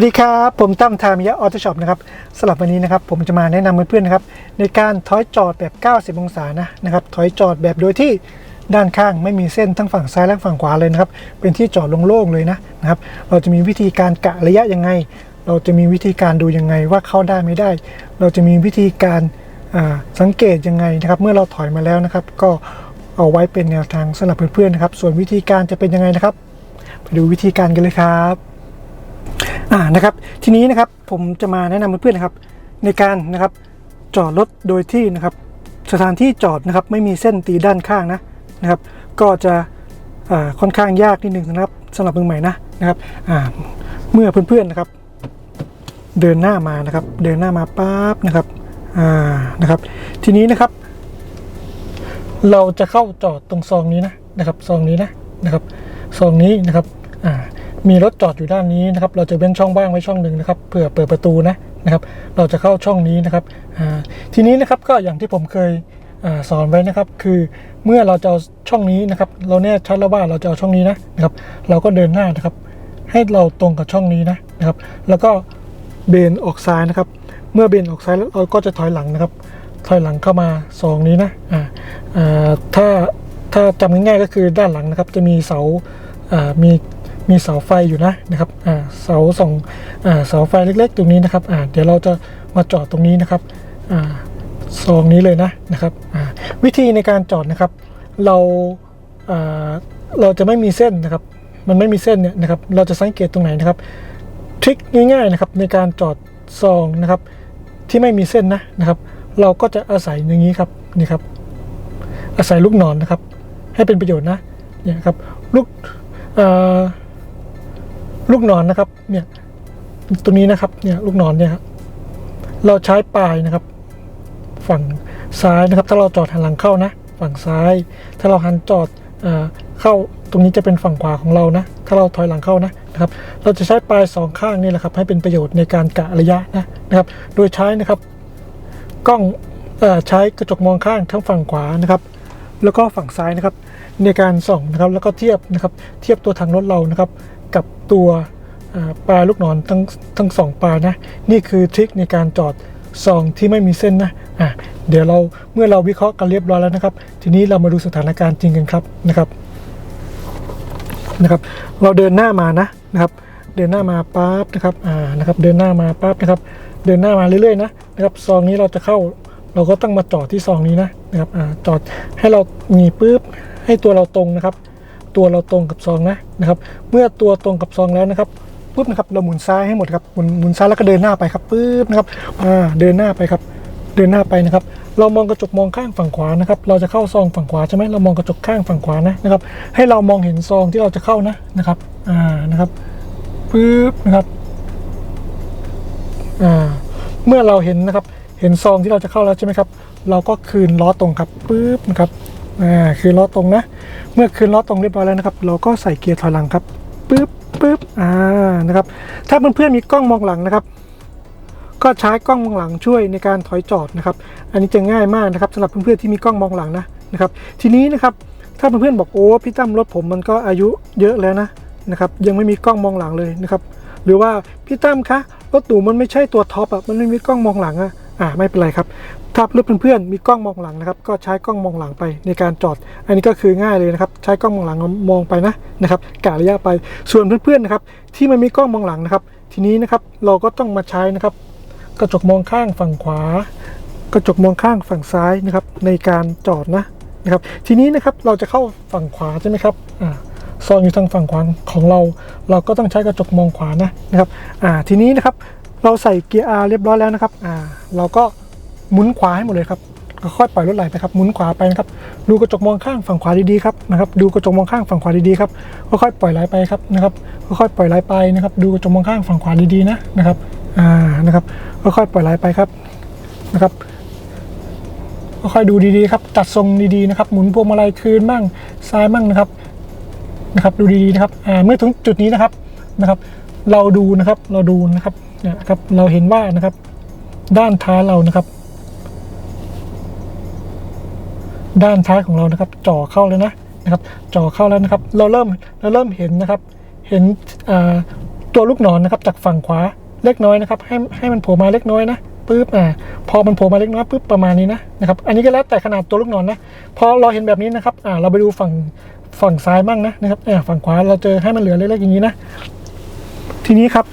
วัสดีครับ ผมตั้มทามยะออโต้ช็อปนะครับสำหรับวันนี้นะครับผมจะมาแนะนำเพื่อนๆนะครับในการถอยจอดแบบ 90 องศานะนะครับถอยจอดแบบโดยที่ด้านข้างไม่มีเส้นทั้งฝั่งซ้ายและฝั่งขวาเลยนะครับเป็นที่จอดโล่งๆเลยนะนะครับเราจะมีวิธีการกะระยะยังไง เราจะมีวิธีการดูยังไงว่าเข้าได้ไม่ได้ เราจะมีวิธีการสังเกตยังไงนะครับเมื่อเราถอยมาแล้วนะครับ ก็เอาไว้เป็นแนวทางสำหรับเพื่อนๆนะครับส่วนวิธีการจะเป็นยังไงนะครับ ไปดูวิธีการกันเลยครับ อ่านะครับ ทีนี้นะครับผมจะมาแนะนำเพื่อนๆนะครับ ในการนะครับจอดรถโดยที่นะครับ สถานที่จอดนะครับไม่มีเส้นตีด้านข้างนะนะครับ ก็จะอ่าค่อนข้างยากนิดนึงนะครับสำหรับมือใหม่นะนะครับอ่าเมื่อเพื่อนๆนะครับ เดินหน้ามานะครับ เดินหน้ามาปั๊บนะครับอ่านะครับ ทีนี้นะครับ เราจะเข้าจอดตรงซองนี้นะนะครับซองนี้นะนะครับซองนี้นะครับอ่า มีรถจอดอยู่ด้านนี้นะครับ เราจะเว้นช่องว่างไว้ช่องหนึ่งนะครับเผื่อเปิดประตูนะนะครับ เราจะเข้าช่องนี้นะครับอ่าทีนี้นะครับก็อย่างที่ผมเคยอสอนไว้นะครับ คือเมื่อเราจะเอาช่องนี้นะครับ เราแน่ชัดแล้วว่าเราจะเอาช่องนี้นะนะครับ เราก็เดินหน้านะครับ ให้เราตรงกับช่องนี้นะนะครับ แล้วก็เบนออกซ้ายนะครับ เมื่อเบนออกซ้ายแล้วเราก็จะถอยหลังนะครับ ถอยหลังเข้ามาซองนี้นะอ่าอ่าถ้าถ้าจำง่ายๆก็คือด้านหลังนะครับ จะมีเสาอ่ามี มีเสาไฟอยู่นะนะครับอ่าเสาส่องอ่าเสาไฟเล็กๆ ตรงนี้นะครับอ่าเดี๋ยวเราจะมาจอดตรงนี้นะครับอ่าซองนี้เลยนะนะครับอ่าวิธีในการจอดนะครับ เราอ่าเราจะไม่มีเส้นนะครับ มันไม่มีเส้นเนี่ยนะครับเราจะสังเกตตรงไหนนะครับทริคง่ายๆนะครับในการจอดซองนะครับที่ไม่มีเส้นนะนะครับ เราก็จะอาศัยอย่างนี้ครับนี่ครับ อาศัยลูกนอนนะครับ ให้เป็นประโยชน์นะเนี่ยครับลูกเอ่อ ลูกนอนนะครับเนี่ยตรงนี้นะครับเนี่ยลูกนอนเนี่ยครับเราใช้ปลายนะครับ ฝั่งซ้ายนะครับ ถ้าเราจอดหันหลังเข้านะ ฝั่งซ้าย ถ้าเราหันจอดเอเข้าตรงนี้จะเป็นฝั่งขวาของเรานะ ถ้าเราถอยหลังเข้านะนะครับ เราจะใช้ปลายสองข้างนี่แหละครับ ให้เป็นประโยชน์ในการกะระยะนะนะครับ โดยใช้นะครับกล้องอใช้กระจกมองข้างทั้งฝั่งขวานะครับ แล้วก็ฝั่งซ้ายนะครับ ในการส่องนะครับแล้วก็เทียบนะครับ เทียบตัวทางรถเรานะครับ กับตัวปลาลูกศรทั้งทั้งสองปลานะนี่คือทริคในการจอดส่องที่ไม่มีเส้นนะอะเดี๋ยวเราเมื่อเราวิเคราะห์กันเรียบร้อยแล้วนะครับ ทีนี้เรามาดูสถานการณ์จริงกันครับนะครับนะครับ เราเดินหน้ามานะนะครับ เดินหน้ามาปั๊บนะครับอ่านะครับ เดินหน้ามาปั๊บนะครับ เดินหน้ามาเรื่อยๆนะนะครับซองนี้เราจะเข้าเราก็ต้องมาจอดที่ซองนี้นะนะครับอ่าจอดให้เรามีปุ๊บให้ตัวเราตรงนะครับ ตัวเราตรงกับซองนะนะครับ เมื่อตัวตรงกับซองแล้วนะครับปุ๊บนะครับเราหมุนซ้ายให้หมดครับหมุนหมุนซ้ายแล้วก็เดินหน้าไปครับปุ๊บนะครับอ่าเดินหน้าไปครับเดินหน้าไปนะครับ เรามองกระจกมองข้างฝั่งขวานะครับ เราจะเข้าซองฝั่งขวาใช่ไหมเรามองกระจกข้างฝั่งขวานะนะครับ ให้เรามองเห็นซองที่เราจะเข้านะนะครับอ่านะครับปุ๊บนะครับอ่าเมื่อเราเห็นนะครับเห็นซองที่เราจะเข้าแล้วใช่ไหมครับ เราก็คืนล้อตรงครับปึ๊บนะครับ อ่าคืนล้อตรงนะ เมื่อคืนล้อตรงเรียบร้อยแล้วนะครับ เราก็ใส่เกียร์ถอยหลังครับปึ๊บปึ๊บอ่านะครับ ถ้าเพื่อนๆมีกล้องมองหลังนะครับ ก็ใช้กล้องมองหลังช่วยในการถอยจอดนะครับ อันนี้จะง่ายมากนะครับสำหรับเพื่อนๆที่มีกล้องมองหลังนะนะครับ ทีนี้นะครับถ้าเพื่อนๆบอกโอ้พี่ตั้มรถผมมันก็อายุเยอะแล้วนะนะครับยังไม่มีกล้องมองหลังเลยนะครับหรือว่าพี่ตั้มคะรถหนูมันไม่ใช่ตัวท็อปอะมันไม่มีกล้องมองหลังอะอ่าไม่เป็นไรครับ ถ้ารถเพื่อนๆมีกล้องมองหลังนะครับ ก็ใช้กล้องมองหลังไปในการจอด อันนี้ก็คือง่ายเลยนะครับ ใช้กล้องมองหลังมองไปนะนะครับกะระยะไป ส่วนเพื่อนๆนะครับ ที่มันมีกล้องมองหลังนะครับ ทีนี้นะครับเราก็ต้องมาใช้นะครับ กระจกมองข้างฝั่งขวา กระจกมองข้างฝั่งซ้ายนะครับ ในการจอดนะนะครับ ทีนี้นะครับเราจะเข้าฝั่งขวาใช่ไหมครับอ่าซองอยู่ทางฝั่งขวาของเรา เราก็ต้องใช้กระจกมองขวานะนะครับอ่าทีนี้นะครับเราใส่เกียร์ R เรียบร้อยแล้วนะครับอ่าเราก็ หมุนขวาให้หมดเลยครับค่อยปล่อยรถไหลไปครับหมุนขวาไปนะครับดูกระจกมองข้างฝั่งขวาดีๆครับนะครับดูกระจกมองข้างฝั่งขวาดีๆครับค่อยๆปล่อยไหลไปครับนะครับค่อยๆปล่อยไหลไปนะครับ ดูกระจกมองข้างฝั่งขวาดีๆนะนะครับอ่านะครับค่อยๆปล่อยไหลไปครับนะครับค่อยๆดูดีๆครับจัดทรงดีๆนะครับ หมุนพวงมาลัยคืนบ้างซ้ายบ้างนะครับนะครับ ดูดีๆนะครับอ่าเมื่อถึงจุดนี้นะครับนะครับ เราดูนะครับเราดูนะครับเนี่ยครับเราเห็นว่านะครับ ด้านท้ายเรานะครับ ด้านท้ายของเรานะครับจ่อเข้าแล้วนะนะครับจ่อเข้าแล้วนะครับ เราเริ่มเราเริ่มเห็นนะครับ เห็นตัวลูกหนอนนะครับ จากฝั่งขวาเล็กน้อยนะครับ ให้ให้มันโผล่มาเล็กน้อยนะปึ๊บอ่าพอมันโผล่มาเล็กน้อยปึ๊บประมาณนี้นะนะครับ อันนี้ก็แล้วแต่ขนาดตัวลูกหนอนนะพอเราเห็นแบบนี้นะครับอ่าเราไปดูฝั่งฝั่งซ้ายบ้างนะนะครับอ่าฝั่งขวาเราเจอให้มันเหลือเล็กๆอย่างนี้นะ ทีนี้ครับ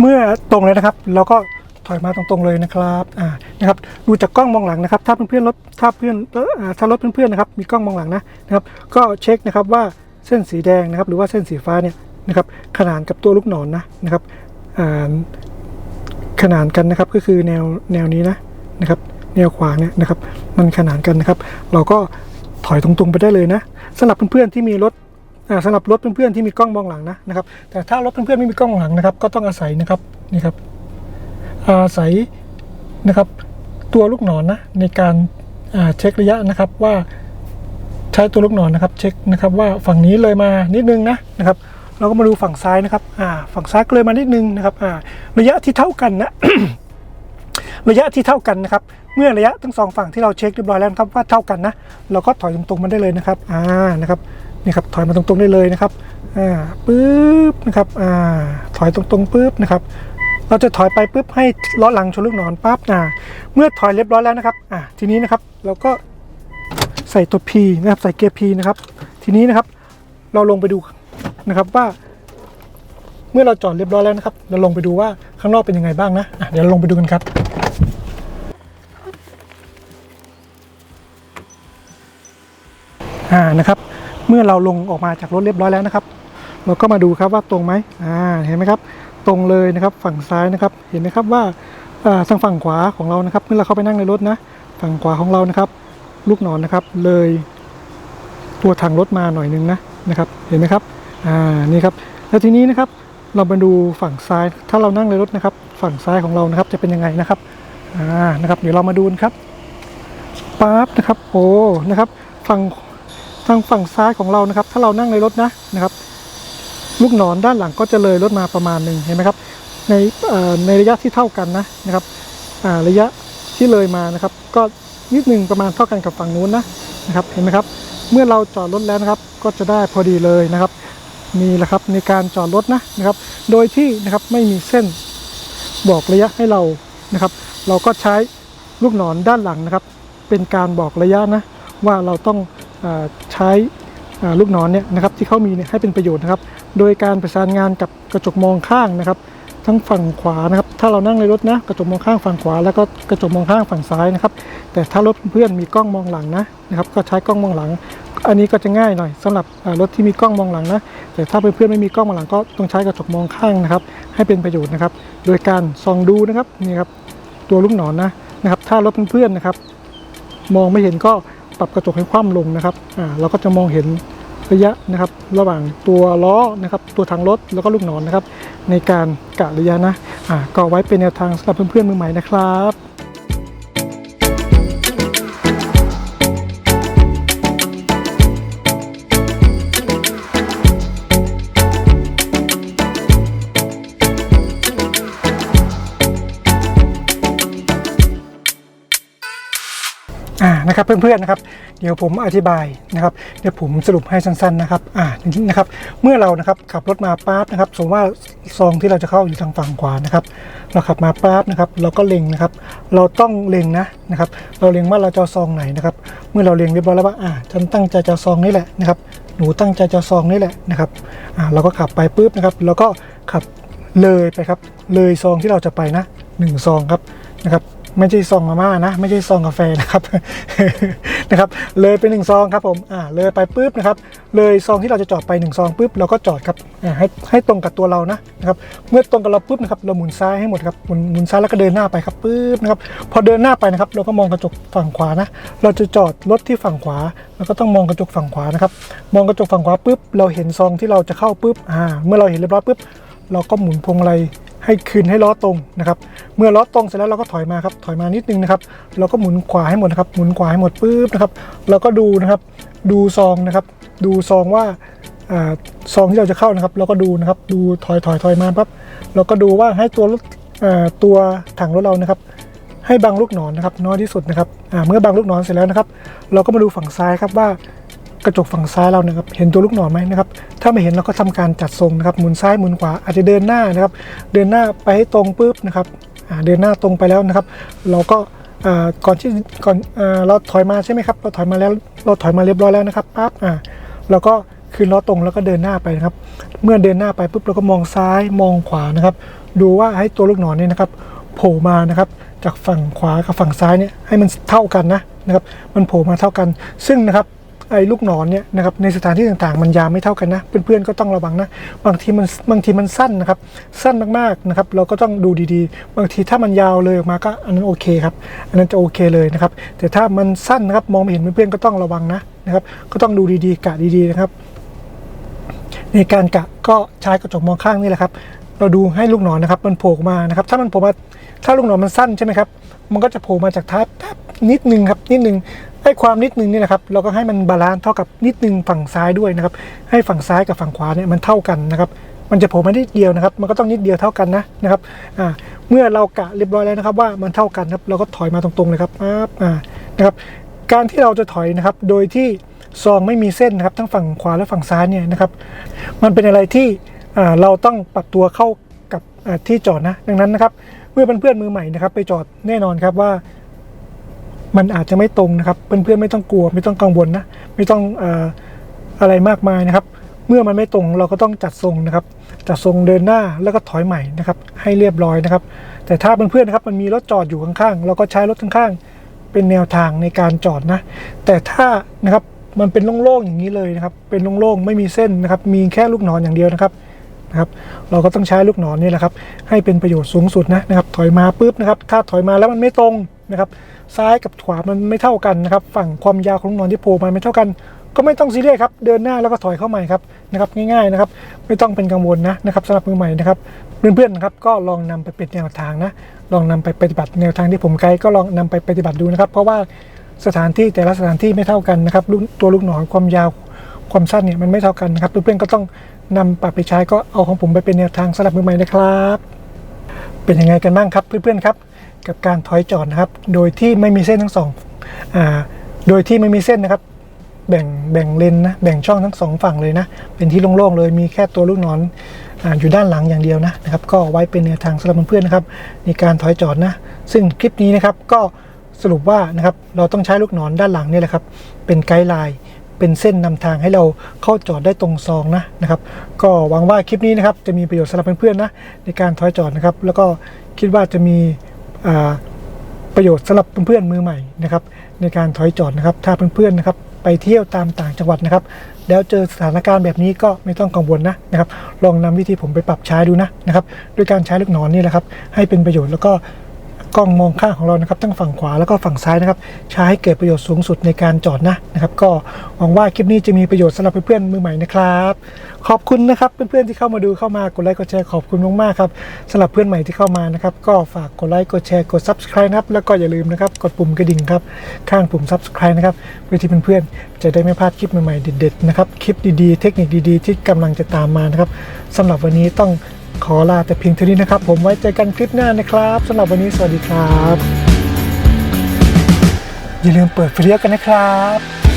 เมื่อตรงเลยนะครับ เราก็ถอยมาตรงๆเลยนะครับอ่านะครับ ดูจากกล้องมองหลังนะครับ ถ้าเพื่อนๆรถถ้าเพื่อนถ้ารถเพื่อนๆนะครับ มีกล้องมองหลังนะนะครับ ก็เช็คนะครับว่าเส้นสีแดงนะครับ หรือว่าเส้นสีฟ้าเนี่ยนะครับ ขนานกับตัวลูกศรนนะนะครับอ่าขนานกันนะครับก็คือแนวแนวนี้นะนะครับ แนวขวางเนี่ยนะครับ มันขนานกันนะครับ เราก็ถอยตรงๆไปได้เลยนะสำหรับเพื่อนๆที่มีรถ สำหรับรถเพื่อนๆที่มีกล้องมองหลังนะนะครับ แต่ถ้ารถเพื่อนๆไม่มีกล้องมองหลังนะครับ ก็ต้องอาศัยนะครับนี่ครับ อาศัยนะครับ ตัวลูกศรนนะในการเช็คระยะนะครับว่าใช้ตัวลูกศรนนะครับ เช็คนะครับว่าฝั่งนี้เลยมานิดนึงนะนะครับ เราก็มาดูฝั่งซ้ายนะครับอ่าฝั่งซ้ายเลยมานิดนึงนะครับอ่าระยะที่เท่ากันนะระยะที่เท่ากันนะครับ เมื่อระยะทั้งสองฝั่งที่เราเช็คเรียบร้อยแล้วนะครับว่าเท่ากันนะ เราก็ถอยตรงๆมาได้เลยนะครับ อ่า นะครับ นี่ครับถอยมาตรงๆได้เลยนะครับอ่าปึ๊บนะครับอ่าถอยตรงๆปึ๊บนะครับเราจะถอยไปปึ๊บให้ล้อหลังชนลูกศรปั๊บอ่าเมื่อถอยเรียบร้อยแล้วนะครับอ่าทีนี้นะครับเราก็ใส่ตัว P นะครับใส่เกียร์ P นะครับ ทีนี้นะครับเราลงไปดูนะครับว่า เมื่อเราจอดเรียบร้อยแล้วนะครับ เราลงไปดูว่าข้างนอกเป็นยังไงบ้างนะะเดี๋ยวลงไปดูกันครับอ่านะครับ เมื่อเราลงออกมาจากรถเรียบร้อยแล้วนะครับ เราก็มาดูครับว่าตรงไหมอ่าเห็นไหมครับ ตรงเลยนะครับฝั่งซ้ายนะครับ เห็นไหมครับว่าทางฝั่งขวาของเรานะครับ เมื่อเราเข้าไปนั่งในรถนะ ฝั่งขวาของเรานะครับ ลูกศรนนะครับเลย ตัวถังรถมาหน่อยนึงนะนะครับ เห็นไหมครับอ่านี่ครับ แล้วทีนี้นะครับเรามาดูฝั่งซ้ายถ้าเรานั่งในรถนะครับ ฝั่งซ้ายของเรานะครับจะเป็นยังไงนะครับอ่านะครับ เดี๋ยวเรามาดูกันครับปั๊บนะครับโอ้นะครับ ฝั่ง ทางฝั่งซ้ายของเรานะครับ ถ้าเรานั่งในรถนะนะครับ ลูกศรด้านหลังก็จะเลยรถมาประมาณหนึ่งเห็นไหมครับ ในในระยะที่เท่ากันนะนะครับระยะที่เลยมานะครับ ก็นิดหนึ่งประมาณเท่ากันกับฝั่งนู้นนะนะครับ เห็นไหมครับ เมื่อเราจอดรถแล้วนะครับ ก็จะได้พอดีเลยนะครับนี่แหละครับในการจอดรถนะนะครับ โดยที่นะครับไม่มีเส้นบอกระยะให้เรานะครับ เราก็ใช้ลูกศรด้านหลังนะครับ เป็นการบอกระยะนะว่าเราต้อง ใช้ลูกศรเนี่ยนะครับที่เขามีเนี่ยให้เป็นประโยชน์นะครับ โดยการประสานงานกับกระจกมองข้างนะครับ ทั้งฝั่งขวานะครับ ถ้าเรานั่งในรถนะกระจกมองข้างฝั่งขวา แล้วก็กระจกมองข้างฝั่งซ้ายนะครับ แต่ถ้ารถเพื่อนมีกล้องมองหลังนะนะครับ ก็ใช้กล้องมองหลัง อันนี้ก็จะง่ายหน่อยสำหรับรถที่มีกล้องมองหลังนะ แต่ถ้าเพื่อนๆไม่มีกล้องมองหลังก็ต้องใช้กระจกมองข้างนะครับ ให้เป็นประโยชน์นะครับ โดยการส่องดูนะครับนี่ครับตัวลูกศรนะนะครับ ถ้ารถเพื่อนๆนะครับ มองไม่เห็นก็ ปรับกระจกให้คว่ำลงนะครับอ่าเราก็จะมองเห็นระยะนะครับระหว่างตัวล้อนะครับตัวทางรถแล้วก็ลูกหนอนนะครับ ในการกะระยะนะอ่าก็ไว้เป็นแนวทางสำหรับเพื่อนๆมือใหม่นะครับ อ่านะครับเพื่อนๆนะครับเดี๋ยวผมอธิบายนะครับเดี๋ยวผมสรุปให้สั้นๆนะครับอ่านะครับเมื่อเรานะครับขับรถมาปั๊บนะครับสมมติว่าซองที่เราจะเข้าอยู่ทางฝั่งขวานะครับเราขับมาปั๊บนะครับเราก็เล็งนะครับเราต้องเล็งนะนะครับเราเล็งว่าเราจะซองไหนนะครับเมื่อเราเล็งเรียบร้อยแล้วว่าอ่าฉันตั้งใจจะซองนี้แหละนะครับหนูตั้งใจจะซองนี้แหละนะครับอ่าเราก็ขับไปปุ๊บนะครับเราก็ขับเลยไปครับเลยซองที่เราจะไปนะหนึ่งซองครับนะครับ ไม่ใช่ซองมาม่านะ ไม่ใช่ซองกาแฟนะครับนะครับ เลยไปหนึ่งซองครับผมอ่าเลยไปปุ๊บนะครับ เลยซองที่เราจะจอดไปหนึ่งซองปุ๊บเราก็จอดครับอ่าให้ให้ตรงกับตัวเรานะนะครับ เมื่อตรงกับเราปุ๊บนะครับเราหมุนซ้ายให้หมดครับหมุนหมุนซ้ายแล้วก็เดินหน้าไปครับปุ๊บนะครับพอเดินหน้าไปนะครับ เราก็มองกระจกฝั่งขวานะ เราจะจอดรถที่ฝั่งขวาเราก็ต้องมองกระจกฝั่งขวานะครับ มองกระจกฝั่งขวาปุ๊บเราเห็นซองที่เราจะเข้าปุ๊บอ่าเมื่อเราเห็นเรียบร้อยปุ๊บเราก็หมุนพวงมาลัย ให้คืนให้ล้อตรงนะครับ เมื่อล้อตรงเสร็จแล้วเราก็ถอยมาครับถอยมานิดนึงนะครับเราก็หมุนขวาให้หมดนะครับหมุนขวาให้หมดปุ๊บนะครับเราก็ดูนะครับดูซองนะครับ ดูซองว่าซองที่เราจะเข้านะครับ เราก็ดูนะครับดูถอยถอยถอยมาปั๊บเราก็ดูว่าให้ตัวรถตัวถังรถเรานะครับ ให้บังลูกหนอนนะครับน้อยที่สุดนะครับเมื่อบังลูกหนอนเสร็จแล้วนะครับ เราก็มาดูฝั่งซ้ายครับว่า กระจกฝั่งซ้ายเรานะครับเห็นตัวลูกศรไหมนะครับถ้าไม่เห็นเราก็ทำการจัดทรงนะครับหมุนซ้ายหมุนขวาอาจจะเดินหน้านะครับ เดินหน้าไปให้ตรงปุ๊บนะครับเดินหน้าตรงไปแล้วนะครับ เราก็ก่อนที่ก่อนอ่าเราถอยมาใช่ไหมครับเราถอยมาแล้วเราถอยมาเรียบร้อยแล้วนะครับปั๊บอ่าเราก็คืนล้อตรงแล้วก็เดินหน้าไปนะครับ เมื่อเดินหน้าไปปุ๊บเราก็มองซ้ายมองขวานะครับ ดูว่าให้ตัวลูกศรเนี่ยนะครับโผล่มานะครับจากฝั่งขวากับฝั่งซ้ายเนี่ยให้มันเท่ากันนะนะครับ มันโผล่มาเท่ากันซึ่งนะครับ ไอ้ลูกหนอนเนี่ยนะครับในสถานที่ต่างๆ มันยาวไม่เท่ากันนะเพื่อนๆก็ต้องระวังนะบางทีมันบางทีมันสั้นนะครับสั้นมากๆนะครับเราก็ต้องดูดีๆ บางทีถ้ามันยาวเลยออกมาก็อันนั้นโอเคครับอันนั้นจะโอเคเลยนะครับแต่ถ้ามันสั้นนะครับมองไม่เห็นเพื่อนๆก็ต้องระวังนะนะครับก็ต้องดูดีๆกะดีๆนะครับในการกะก็ใช้กระจกมองข้างนี่แหละครับเราดูให้ลูกหนอนนะครับมันโผล่มานะครับถ้ามันโผล่มาถ้าลูกหนอนมันสั้นใช่ไหมครับมันก็จะโผล่มาจากท้ายแป๊บนิดนึงครับนิดนึง ไอ้ความนิดนึงนี่แหละครับเราก็ให้มันบาลานซ์เท่ากับนิดนึงฝั่งซ้ายด้วยนะครับ ให้ฝั่งซ้ายกับฝั่งขวาเนี่ยมันเท่ากันนะครับ มันจะโผล่มานิดเดียวนะครับ มันก็ต้องนิดเดียวเท่ากันนะนะครับอ่าเมื่อเรากะเรียบร้อยแล้วนะครับ ว่ามันเท่ากันครับเราก็ถอยมาตรงๆเลยครับอ่านะครับ การที่เราจะถอยนะครับ โดยที่ซองไม่มีเส้นนะครับทั้งฝั่งขวาและฝั่งซ้ายเนี่ยนะครับมันเป็นอะไรที่อ่าเราต้องปรับตัวเข้ากับที่จอดนะดังนั้นนะครับ เมื่อเพื่อนๆมือใหม่นะครับ ไปจอดแน่นอนครับว่า มันอาจจะไม่ตรงนะครับ เพื่อนๆไม่ต้องกลัวไม่ต้องกังวลนะ ไม่ต้องออะไรมากมายนะครับ เมื่อมันไม่ตรงเราก็ต้องจัดทรงนะครับ จัดทรงเดินหน้าแล้วก็ถอยใหม่นะครับ ให้เรียบร้อยนะครับ แต่ถ้าเพื่อนๆนะครับมันมีรถจอดอยู่ข้างๆเราก็ใช้รถข้างๆ เป็นแนวทางในการจอดนะ แต่ถ้านะครับมันเป็นโล่งๆอย่างนี้เลยนะครับ เป็นโล่งๆไม่มีเส้นนะครับ มีแค่ลูกศรอนอย่างเดียวนะครับนะครับ เราก็ต้องใช้ลูกศรนี่แหละครับ ให้เป็นประโยชน์สูงสุดนะนะครับ ถอยมาปุ๊บนะครับ ถ้าถอยมาแล้วมันไม่ตรง นะครับซ้ายกับขวามันไม่เท่ากันนะครับฝั่งความยาวของลูกศรที่โผล่มาไม่เท่ากัน ก็ไม่ต้องซีเรียสครับเดินหน้าแล้วก็ถอยเข้าใหม่ครับนะครับง่ายๆนะครับไม่ต้องเป็นกังวลนะนะครับสำหรับมือใหม่นะครับเพื่อนๆนะครับก็ลองนำไปเป็นแนวทางนะลองนำไปปฏิบัติแนวทางที่ผมไกด์ก็ลองนำไปปฏิบัติดูนะครับ เพราะว่าสถานที่แต่ละสถานที่ไม่เท่ากันนะครับลูกตัวลูกหนอนความยาวความสั้นเนี่ยมันไม่เท่ากันนะครับเพื่อนๆก็ต้องนำปรับไปใช้ก็เอาของผมไปเป็นแนวทางสำหรับมือใหม่นะครับ เป็นยังไงกันบ้างครับเพื่อนๆครับ กับการถอยจอดนะครับ โดยที่ไม่มีเส้นทั้งสองอ่าโดยที่ไม่มีเส้นนะครับ แบ่งแบ่งเลนนะ แบ่งช่องทั้งสองฝั่งเลยนะ เป็นที่โล่งๆเลย มีแค่ตัวลูกศรอออยู่ด้านหลังอย่างเดียวนะนะครับ ก็ไว้เป็นแนวทางสำหรับเพื่อนๆนะครับ ในการถอยจอดนะ ซึ่งคลิปนี้นะครับก็สรุปว่านะครับ เราต้องใช้ลูกศรด้านหลังนี่แหละครับ เป็นไกด์ไลน์เป็นเส้นนำทางให้เราเข้าจอดได้ตรงซองนะนะครับ ก็หวังว่าคลิปนี้นะครับจะมีประโยชน์สำหรับเพื่อนๆนะในการถอยจอดนะครับ แล้วก็คิดว่าจะมี ประโยชน์สำหรับเพื่อนๆมือใหม่นะครับในการถอยจอดนะครับ ถ้าเพื่อนๆนะครับไปเที่ยวตามต่างจังหวัดนะครับ แล้วเจอสถานการณ์แบบนี้ก็ไม่ต้องกังวลนะนะครับ ลองนำวิธีผมไปปรับใช้ดูนะนะครับ ด้วยการใช้ลูกนอนนี่แหละครับ ให้เป็นประโยชน์แล้วก็ กล้องมองข้างของเรานะครับทั้งฝั่งขวาแล้วก็ฝั่งซ้ายนะครับใช้ให้เกิดประโยชน์สูงสุดในการจอดนะนะครับ ก็หวังว่าคลิปนี้จะมีประโยชน์สำหรับเพื่อนๆมือใหม่นะครับ ขอบคุณนะครับเพื่อนๆที่เข้ามาดูเข้ามากดไลค์กดแชร์ขอบคุณมากๆครับสำหรับเพื่อนใหม่ที่เข้ามานะครับก็ฝากกดไลค์กดแชร์กด subscribe นะครับแล้วก็อย่าลืมนะครับกดปุ่มกระดิ่งครับข้างปุ่ม subscribe นะครับเพื่อที่เพื่อนๆจะได้ไม่พลาดคลิปใหม่ๆเด็ดๆนะครับคลิปดีๆ เทคนิคดีๆ ที่กำลังจะตามมานะครับสำหรับวันนี้ต้อง ขอลาแต่เพียงเท่านี้นะครับ ผมไว้เจอกันคลิปหน้านะครับสำหรับวันนี้สวัสดีครับ อย่าลืมเปิดเฟรียกันนะครับ